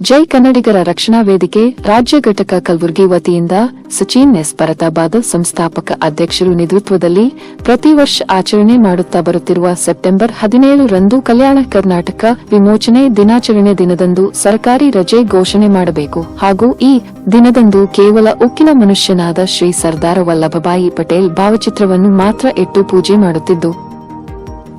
ಜೈ ಕನ್ನಡಿಗರ ರಕ್ಷಣಾ ವೇದಿಕೆ ರಾಜ್ಯ ಘಟಕ ಕಲಬುರಗಿ ವತಿಯಿಂದ ಸಚಿನ್ ಎಸ್ ಪರತಾಬಾದ ಸಂಸ್ಥಾಪಕ ಅಧ್ಯಕ್ಷರು ನೇತೃತ್ವದಲ್ಲಿ ಪ್ರತಿ ವರ್ಷ ಆಚರಣೆ ಮಾಡುತ್ತಾ ಬರುತ್ತಿರುವ ಸೆಪ್ಟೆಂಬರ್ ಹದಿನೇಳು ರಂದು ಕಲ್ಯಾಣ ಕರ್ನಾಟಕ ವಿಮೋಚನೆ ದಿನಾಚರಣೆ ದಿನದಂದು ಸರ್ಕಾರಿ ರಜೆ ಘೋಷಣೆ ಮಾಡಬೇಕು. ಹಾಗೂ ಈ ದಿನದಂದು ಕೇವಲ ಉಕ್ಕಿನ ಮನುಷ್ಯನಾದ ಶ್ರೀ ಸರ್ದಾರ್ ವಲ್ಲಭಭಾಯಿ ಪಟೇಲ್ ಭಾವಚಿತ್ರವನ್ನು ಮಾತ್ರ ಇಟ್ಟು ಪೂಜೆ ಮಾಡುತ್ತಿದ್ದು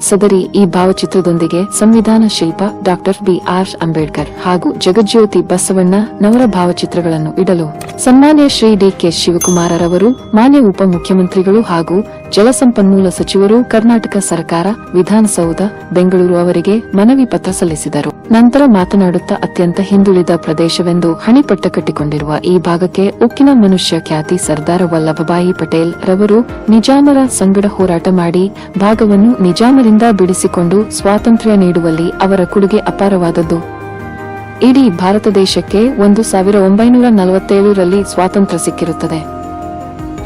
ಸದರಿ ಈ ಭಾವಚಿತ್ರದೊಂದಿಗೆ ಸಂವಿಧಾನ ಶಿಲ್ಪ ಡಾಕ್ಟರ್ ಬಿ ಆರ್ ಅಂಬೇಡ್ಕರ್ ಹಾಗೂ ಜಗಜ್ಯೋತಿ ಬಸವಣ್ಣ ನವರ ಭಾವಚಿತ್ರಗಳನ್ನು ಇಡಲು. ಸನ್ಮಾನ್ಯ ಶ್ರೀ ಡಿಕೆ ಶಿವಕುಮಾರರವರು, ಮಾನ್ಯ ಉಪಮುಖ್ಯಮಂತ್ರಿಗಳು ಹಾಗೂ ಜಲಸಂಪನ್ಮೂಲ ಸಚಿವರು ಕರ್ನಾಟಕ ಸರ್ಕಾರ, ವಿಧಾನಸೌಧ, ಬೆಂಗಳೂರು ಅವರಿಗೆ ಮನವಿ ಪತ್ರ ಸಲ್ಲಿಸಿದರು. ನಂತರ ಮಾತನಾಡುತ್ತಾ ಅತ್ಯಂತ ಹಿಂದುಳಿದ ಪ್ರದೇಶವೆಂದು ಹಣಿಪಟ್ಟ ಕಟ್ಟಿಕೊಂಡಿರುವ ಈ ಭಾಗಕ್ಕೆ ಉಕ್ಕಿನ ಮನುಷ್ಯ ಖ್ಯಾತಿ ಸರ್ದಾರ್ ವಲ್ಲಭಭಾಯಿ ಪಟೇಲ್ ರವರು ನಿಜಾಮರ ಸಂಗಡ ಹೋರಾಟ ಮಾಡಿ ಭಾಗವನ್ನು ನಿಜಾಮರಿಂದ ಬಿಡಿಸಿಕೊಂಡು ಸ್ವಾತಂತ್ರ್ಯ ನೀಡುವಲ್ಲಿ ಅವರ ಕೊಡುಗೆ ಅಪಾರವಾದದ್ದು. ಇಡೀ ಭಾರತ ದೇಶಕ್ಕೆ ಒಂದು ಸಾವಿರ ಒಂಬೈನೂರ ನಲವತ್ತೇಳರಲ್ಲಿ ಸ್ವಾತಂತ್ರ್ಯ ಸಿಕ್ಕಿರುತ್ತದೆ.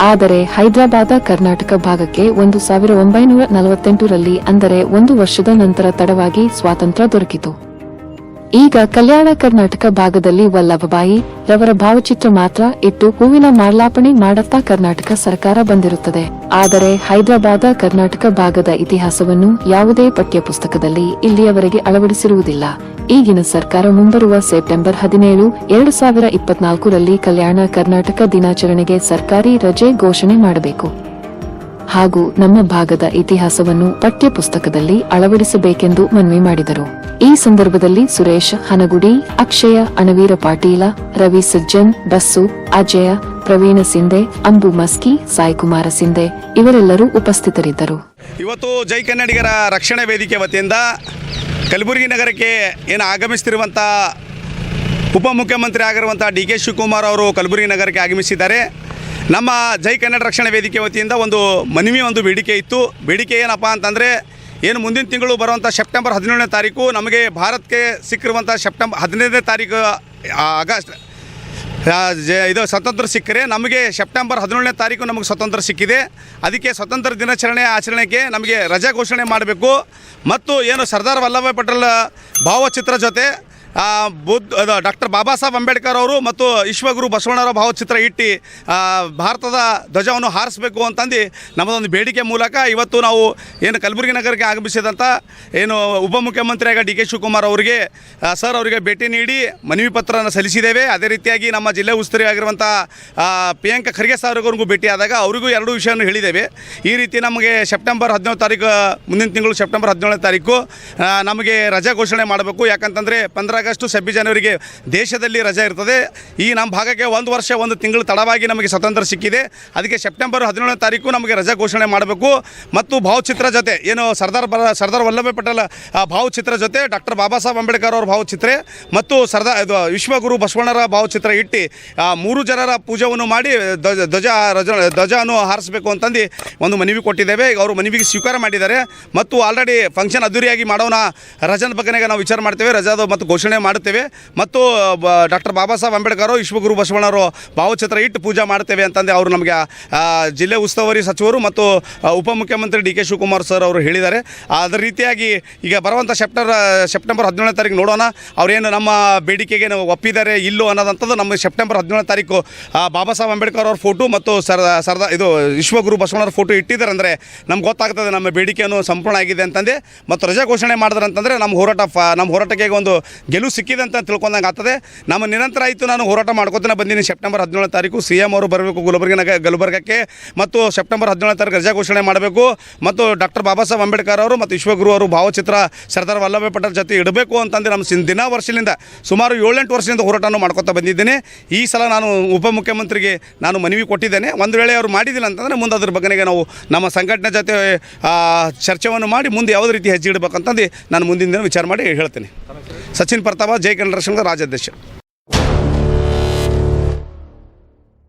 ಆದರೆ ಹೈದರಾಬಾದ ಕರ್ನಾಟಕ ಭಾಗಕ್ಕೆ ಒಂದು ಸಾವಿರ ಒಂಬೈನೂರ ನಲವತ್ತೆಂಟರಲ್ಲಿ ಅಂದರೆ ಒಂದು ವರ್ಷದ ನಂತರ ತಡವಾಗಿ ಸ್ವಾತಂತ್ರ್ಯ ದೊರಕಿತು. ಈಗ ಕಲ್ಯಾಣ ಕರ್ನಾಟಕ ಭಾಗದಲ್ಲಿ ವಲ್ಲಭಬಾಯಿ ರವರ ಭಾವಚಿತ್ರ ಮಾತ್ರ ಇಟ್ಟು ಹೂವಿನ ಮಾರ್ಲಾಪಣೆ ಮಾಡುತ್ತಾ ಕರ್ನಾಟಕ ಸರ್ಕಾರ ಬಂದಿರುತ್ತದೆ. ಆದರೆ ಹೈದರಾಬಾದ ಕರ್ನಾಟಕ ಭಾಗದ ಇತಿಹಾಸವನ್ನು ಯಾವುದೇ ಪಠ್ಯಪುಸ್ತಕದಲ್ಲಿ ಇಲ್ಲಿಯವರೆಗೆ ಅಳವಡಿಸಿರುವುದಿಲ್ಲ. ಈಗಿನ ಸರ್ಕಾರ ಮುಂಬರುವ ಸೆಪ್ಟೆಂಬರ್ ಹದಿನೇಳು, ಎರಡು ಸಾವಿರ ಇಪ್ಪತ್ನಾಲ್ಕರಲ್ಲಿ ಕಲ್ಯಾಣ ಕರ್ನಾಟಕ ದಿನಾಚರಣೆಗೆ ಸರ್ಕಾರಿ ರಜೆ ಘೋಷಣೆ ಮಾಡಬೇಕು. ಹಾಗೂ ನಮ್ಮ ಭಾಗದ ಇತಿಹಾಸವನ್ನು ಪಠ್ಯಪುಸ್ತಕದಲ್ಲಿ ಅಳವಡಿಸಬೇಕೆಂದು ಮನವಿ ಮಾಡಿದರು. ಈ ಸಂದರ್ಭದಲ್ಲಿ ಸುರೇಶ್ ಹನಗುಡಿ, ಅಕ್ಷಯ, ಅಣವೀರ ಪಾಟೀಲ, ರವಿ ಸಜ್ಜನ್, ಬಸ್ಸು, ಅಜಯ, ಪ್ರವೀಣ ಸಿಂಧೆ, ಅಂಬು ಮಸ್ಕಿ, ಸಾಯಿಕುಮಾರ ಸಿಂಧೆ ಇವರೆಲ್ಲರೂ ಉಪಸ್ಥಿತರಿದ್ದರು. ಇವತ್ತು ಜೈ ಕನ್ನಡಿಗರ ರಕ್ಷಣಾ ವೇದಿಕೆ ವತಿಯಿಂದ ಕಲಬುರಗಿ ನಗರಕ್ಕೆ ಏನು ಆಗಮಿಸ್ತಿರುವಂಥ ಉಪಮುಖ್ಯಮಂತ್ರಿ ಆಗಿರುವಂಥ ಡಿ ಕೆ ಶಿವಕುಮಾರ್ ಅವರು ಕಲಬುರಗಿ ನಗರಕ್ಕೆ ಆಗಮಿಸಿದ್ದಾರೆ. ನಮ್ಮ ಜೈ ಕನ್ನಡ ರಕ್ಷಣಾ ವೇದಿಕೆ ವತಿಯಿಂದ ಒಂದು ಮನವಿ, ಒಂದು ಬೇಡಿಕೆ ಇತ್ತು. ಬೇಡಿಕೆ ಏನಪ್ಪ ಅಂತಂದರೆ ಏನು ಮುಂದಿನ ತಿಂಗಳು ಬರುವಂಥ ಸೆಪ್ಟೆಂಬರ್ ಹದಿನೇಳನೇ ತಾರೀಕು ನಮಗೆ ಭಾರತಕ್ಕೆ ಸಿಕ್ಕಿರುವಂಥ ಸೆಪ್ಟೆಂಬರ್ ಹದಿನೈದನೇ ತಾರೀಕು ಆಗಸ್ಟ್ ಇದು ಸ್ವತಂತ್ರ ಸಿಕ್ಕರೆ ನಮಗೆ ಸೆಪ್ಟೆಂಬರ್ ಹದಿನೇಳನೇ ತಾರೀಕು ನಮಗೆ ಸ್ವತಂತ್ರ ಸಿಕ್ಕಿದೆ. ಅದಕ್ಕೆ ಸ್ವತಂತ್ರ ದಿನಾಚರಣೆ ಆಚರಣೆಗೆ ನಮಗೆ ರಜಾ ಘೋಷಣೆ ಮಾಡಬೇಕು. ಮತ್ತು ಏನು ಸರ್ದಾರ್ ವಲ್ಲಭಾಯ್ ಪಟೇಲ್ ಭಾವಚಿತ್ರ ಜೊತೆ ಬುದ್ಧ ಡಾಕ್ಟರ್ ಬಾಬಾ ಸಾಹೇಬ್ ಅಂಬೇಡ್ಕರ್ ಅವರು ಮತ್ತು ವಿಶ್ವಗುರು ಬಸವಣ್ಣರ ಭಾವಚಿತ್ರ ಇಟ್ಟು ಭಾರತದ ಧ್ವಜವನ್ನು ಹಾರಿಸಬೇಕು ಅಂತಂದು ನಮ್ಮದೊಂದು ಬೇಡಿಕೆ ಮೂಲಕ ಇವತ್ತು ನಾವು ಏನು ಕಲಬುರಗಿ ನಗರಕ್ಕೆ ಆಗಮಿಸಿದಂಥ ಏನು ಉಪಮುಖ್ಯಮಂತ್ರಿಯಾಗ ಡಿ ಕೆ ಶಿವಕುಮಾರ್ ಅವರಿಗೆ ಸರ್ ಅವರಿಗೆ ಭೇಟಿ ನೀಡಿ ಮನವಿ ಪತ್ರನ ಸಲ್ಲಿಸಿದ್ದೇವೆ. ಅದೇ ರೀತಿಯಾಗಿ ನಮ್ಮ ಜಿಲ್ಲೆ ಉಸ್ತುವಾರಿ ಆಗಿರುವಂಥ ಪ್ರಿಯಾಂಕಾ ಖರ್ಗೆ ಸರ್ ಅವ್ರಿಗೂ ಭೇಟಿಯಾದಾಗ ಅವರಿಗೂ ಎರಡು ವಿಷಯವನ್ನು ಹೇಳಿದ್ದೇವೆ. ಈ ರೀತಿ ನಮಗೆ ಸೆಪ್ಟೆಂಬರ್ ಹದಿನೇಳು ತಾರೀಕು, ಮುಂದಿನ ತಿಂಗಳು ಸೆಪ್ಟೆಂಬರ್ ಹದಿನೇಳನೇ ತಾರೀಕು ನಮಗೆ ರಜಾ ಘೋಷಣೆ ಮಾಡಬೇಕು. ಯಾಕಂತಂದರೆ ಪಂದ್ರ ಆಗಸ್ಟು ಸೆಬ್ಬಿ ಜನವರಿಗೆ ದೇಶದಲ್ಲಿ ರಜಾ ಇರ್ತದೆ. ಈ ನಮ್ಮ ಭಾಗಕ್ಕೆ ಒಂದು ವರ್ಷ, ಒಂದು ತಿಂಗಳು ತಡವಾಗಿ ನಮಗೆ ಸ್ವತಂತ್ರ ಸಿಕ್ಕಿದೆ. ಅದಕ್ಕೆ ಸೆಪ್ಟೆಂಬರ್ ಹದಿನೇಳನೇ ತಾರೀಕು ನಮಗೆ ರಜಾ ಘೋಷಣೆ ಮಾಡಬೇಕು. ಮತ್ತು ಭಾವಚಿತ್ರ ಜೊತೆ, ಏನು ಸರ್ದಾರ್ ಬ ಸರ್ದಾರ್ ವಲ್ಲಭಾಯಿ ಪಟೇಲ್ ಭಾವಚಿತ್ರ ಜೊತೆ ಡಾಕ್ಟರ್ ಬಾಬಾ ಸಾಹೇಬ್ ಅಂಬೇಡ್ಕರ್ ಅವರ ಭಾವಚಿತ್ರ ಮತ್ತು ಸರ್ದಾರ್ ಇದು ವಿಶ್ವಗುರು ಬಸವಣ್ಣರ ಭಾವಚಿತ್ರ ಇಟ್ಟು ಮೂರು ಜನರ ಪೂಜೆಯನ್ನು ಮಾಡಿ ಧ್ವಜ ಧ್ವಜ, ರಜ ಧ್ವಜವನ್ನು ಹಾರಿಸಬೇಕು ಅಂತಂದು ಒಂದು ಮನವಿ ಕೊಟ್ಟಿದ್ದೇವೆ. ಈಗ ಅವರು ಮನವಿಗೆ ಸ್ವೀಕಾರ ಮಾಡಿದ್ದಾರೆ. ಮತ್ತು ಆಲ್ರೆಡಿ ಫಂಕ್ಷನ್ ಅದ್ದೂರಿಯಾಗಿ ಮಾಡೋಣ. ರಜನ ಬಗ್ಗೆ ನಾವು ವಿಚಾರ ಮಾಡ್ತೇವೆ. ರಜಾದ ಮತ್ತು ಘೋಷಣೆ ಮಾಡುತ್ತೇವೆ. ಮತ್ತು ಡಾಕ್ಟರ್ ಬಾಬಾ ಸಾಹೇಬ್ ಅಂಬೇಡ್ಕರ್, ವಿಶ್ವಗುರು ಬಸವಣ್ಣವರು ಭಾವಚಿತ್ರ ಇಟ್ಟು ಪೂಜೆ ಮಾಡ್ತೇವೆ ಅಂತಂದು ಅವರು ನಮಗೆ ಜಿಲ್ಲೆ ಉಸ್ತುವಾರಿ ಸಚಿವರು ಮತ್ತು ಉಪಮುಖ್ಯಮಂತ್ರಿ ಡಿ ಕೆ ಶಿವಕುಮಾರ್ ಸರ್ ಅವರು ಹೇಳಿದ್ದಾರೆ. ಅದರ ರೀತಿಯಾಗಿ ಈಗ ಬರುವಂಥ ಸೆಪ್ಟೆಂಬರ್ ಸೆಪ್ಟೆಂಬರ್ ಹದಿನೇಳನೇ ತಾರೀಕು ನೋಡೋಣ. ಅವರೇನು ನಮ್ಮ ಬೇಡಿಕೆಗೆ ನಾವು ಒಪ್ಪಿದ್ದಾರೆ ಇಲ್ಲೋ ಅನ್ನೋದಂಥದ್ದು ನಮ್ಮ ಸೆಪ್ಟೆಂಬರ್ ಹದಿನೇಳನೇ ತಾರೀಕು ಬಾಬಾ ಸಾಹೇಬ್ ಅಂಬೇಡ್ಕರ್ ಅವ್ರ ಫೋಟೋ ಮತ್ತು ಸರ್ ಸರ್ದಾ ಇದು ವಿಶ್ವಗುರು ಬಸವಣ್ಣರ ಫೋಟೋ ಇಟ್ಟಿದ್ದಾರೆ ಅಂದರೆ ನಮ್ಗೆ ಗೊತ್ತಾಗ್ತದೆ ನಮ್ಮ ಬೇಡಿಕೆಯನ್ನು ಸಂಪೂರ್ಣ ಆಗಿದೆ ಅಂತಂದೆ. ಮತ್ತು ರಜಾ ಘೋಷಣೆ ಮಾಡಿದ್ರೆ ಅಂತಂದರೆ ನಮ್ಮ ಹೋರಾಟ, ನಮ್ಮ ಹೋರಾಟಕ್ಕೆ ಒಂದು ಸಿಕ್ಕಿದೆ ಅಂತ ತಿಳ್ಕೊಂಡಂಗೆ ಆಗ್ತದೆ. ನಮ್ಮ ನಿರಂತರ ಆಯಿತು, ನಾನು ಹೋರಾಟ ಮಾಡ್ಕೊತಾನೆ, ಬಂದೀನಿ ಸೆಪ್ಟೆಂಬರ್ ಹದಿನೇಳನೇ ತಾರೀಕು. ಸಿ ಎಂ ಅವರು ಬರಬೇಕು ಗುಲ್ಬರ್ಗ ಗುಲ್ಬರ್ಗಕ್ಕೆ. ಮತ್ತು ಸೆಪ್ಟೆಂಬರ್ ಹದಿನೇಳು ತಾರೀಕು ರಜಾ ಘೋಷಣೆ ಮಾಡಬೇಕು. ಮತ್ತು ಡಾಕ್ಟರ್ ಬಾಬಾ ಸಾಹೇಬ್ ಅಂಬೇಡ್ಕರ್ ಅವರು ಮತ್ತು ವಿಶ್ವಗುರು ಅವರು ಭಾವಚಿತ್ರ ಸರ್ದಾರ್ ವಲ್ಲಭಾಯ್ ಪಟೇಲ್ ಜೊತೆ ಇಡಬೇಕು ಅಂತಂದು ನಮ್ಮ ದಿನ ವರ್ಷದಿಂದ, ಸುಮಾರು ಏಳೆಂಟು ವರ್ಷದಿಂದ ಹೋರಾಟವನ್ನು ಮಾಡ್ಕೊತಾ ಬಂದಿದ್ದೇನೆ. ಈ ಸಲ ನಾನು ಉಪಮುಖ್ಯಮಂತ್ರಿಗೆ ನಾನು ಮನವಿ ಕೊಟ್ಟಿದ್ದೇನೆ. ಒಂದು ವೇಳೆ ಅವರು ಮಾಡಿದಿಲ್ಲ ಅಂತಂದರೆ ಮುಂದೆ ಅದ್ರ ಬಗ್ಗೆ ನಾವು ನಮ್ಮ ಸಂಘಟನೆ ಜೊತೆ ಚರ್ಚೆಯನ್ನು ಮಾಡಿ ಮುಂದೆ ಯಾವುದೇ ರೀತಿ ಹೆಜ್ಜೆ ಇಡಬೇಕಂತಂದು ನಾನು ಮುಂದಿನ ದಿನ ವಿಚಾರ ಮಾಡಿ ಹೇಳ್ತೇನೆ. ಸಚಿನ್ ಪ್ರತಾಪ ಜೈ ಕನ್ನಡ ಸಂಘದ ರಾಜ್ಯಾಧ್ಯಕ್ಷ